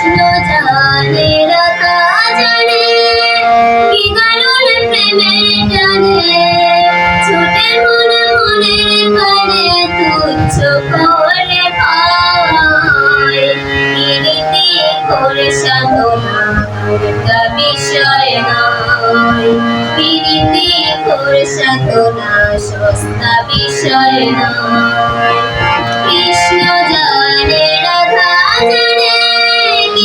কৃষ্ণ জানে রাধা জানে কি কারণ প্রেমে জানে ছোটে মনে মনে করে তুচ্ছ করে পায় গিরিতে করে সাধনা তা বিষয় নয়। গিরিতে করে সাধনা, সস্তা বিষয় নয়। কৃষ্ণ জানে রাধা জানে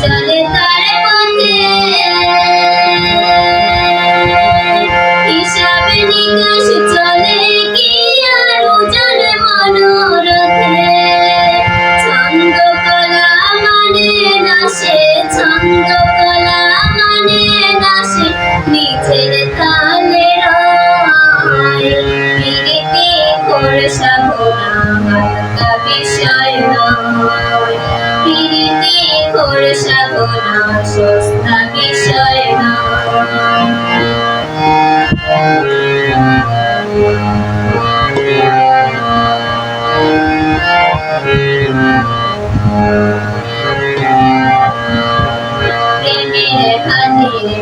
চলে তার পথে। হিসাবে নিকাশ মোর সাধনা সস্তা বিষয়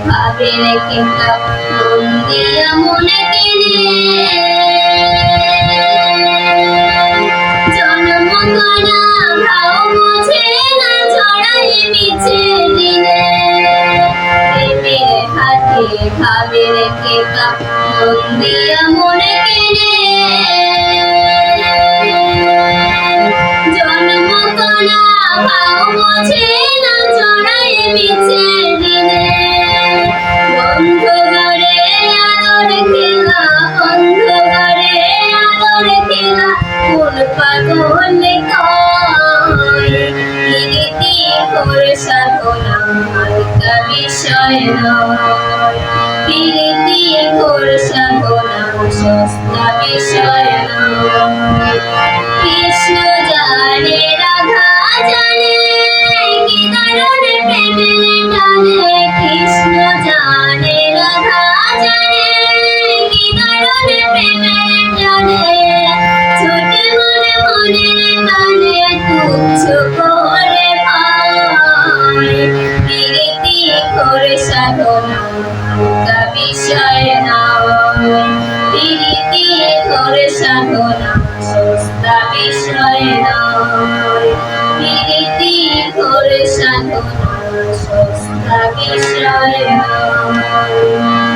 ভাবের কিতাব মনে কিনে ভাবের কেতা মন্দিয়া মনে কেনে জন্ম কলা ভাও বোঝে না চড়াই মিছে দিনে বন্ধু ঘরে আদর কে ভরসা কোনো হালকা বিষয় নয় প্রীতির ভরসা কোনো সস্তা বিষয় নয় কৃষ্ণ জানে রাধা জানে করে সাধনা সস্তা বিষয় নয় বিনীতি করে সাধনা সস্তা বিষয় নয়